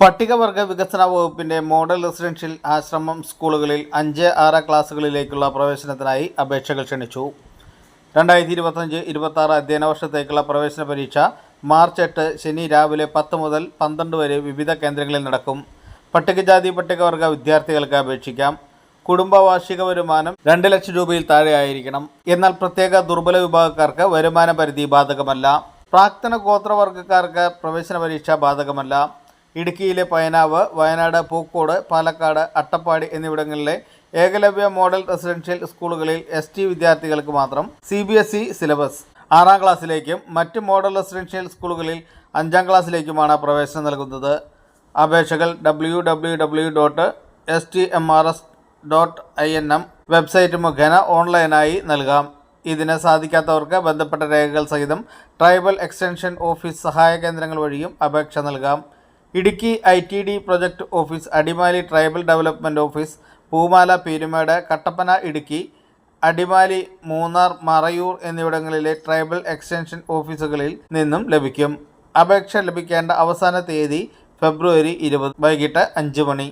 പട്ടികവർഗ വികസന വകുപ്പിന്റെ മോഡൽ റെസിഡൻഷ്യൽ ആശ്രമം സ്കൂളുകളിൽ അഞ്ച് ആറ് ക്ലാസ്സുകളിലേക്കുള്ള പ്രവേശനത്തിനായി അപേക്ഷകൾ ക്ഷണിച്ചു. രണ്ടായിരത്തി ഇരുപത്തഞ്ച് ഇരുപത്തി ആറ് അധ്യയന വർഷത്തേക്കുള്ള പ്രവേശന പരീക്ഷ മാർച്ച് എട്ട് ശനി രാവിലെ പത്ത് മുതൽ പന്ത്രണ്ട് വരെ വിവിധ കേന്ദ്രങ്ങളിൽ നടക്കും. പട്ടികജാതി പട്ടികവർഗ വിദ്യാർത്ഥികൾക്ക് അപേക്ഷിക്കാം. കുടുംബ വാർഷിക വരുമാനം രണ്ട് ലക്ഷം രൂപയിൽ താഴെയായിരിക്കണം എന്നാൽ പ്രത്യേക ദുർബല വിഭാഗക്കാർക്ക് വരുമാന പരിധി ബാധകമല്ല. പ്രാക്തന ഗോത്രവർഗക്കാർക്ക് പ്രവേശന പരീക്ഷ ബാധകമല്ല. ഇടുക്കിയിലെ പയനാവ് വയനാട് പൂക്കോട് പാലക്കാട് അട്ടപ്പാടി എന്നിവിടങ്ങളിലെ ഏകലവ്യ മോഡൽ റെസിഡൻഷ്യൽ സ്കൂളുകളിൽ എസ് ടി വിദ്യാർത്ഥികൾക്ക് മാത്രം C B S E syllabus. ആറാം ക്ലാസ്സിലേക്കും മറ്റ് മോഡൽ റെസിഡൻഷ്യൽ സ്കൂളുകളിൽ അഞ്ചാം ക്ലാസ്സിലേക്കുമാണ് പ്രവേശനം നൽകുന്നത്. അപേക്ഷകൾ W W W dot S T M R S dot I N M website മുഖേന ഓൺലൈനായി നൽകാം. ഇതിന് സാധിക്കാത്തവർക്ക് ബന്ധപ്പെട്ട രേഖകൾ സഹിതം ട്രൈബൽ എക്സ്റ്റൻഷൻ ഓഫീസ് സഹായ കേന്ദ്രങ്ങൾ വഴിയും അപേക്ഷ നൽകാം. Idukki I T D project office Adimali tribal development office Poomala Peermade Kattappana Idukki Adimali Munnar Marayur എന്നിവിടങ്ങളിലെ ട്രൈബൽ എക്സ്റ്റൻഷൻ ഓഫീസുകളിൽ നിന്നും ലഭിക്കും. അപേക്ഷ ലഭിക്കേണ്ട അവസാന തീയതി ഫെബ്രുവരി ഇരുപത് വൈകിട്ട് അഞ്ച് മണി.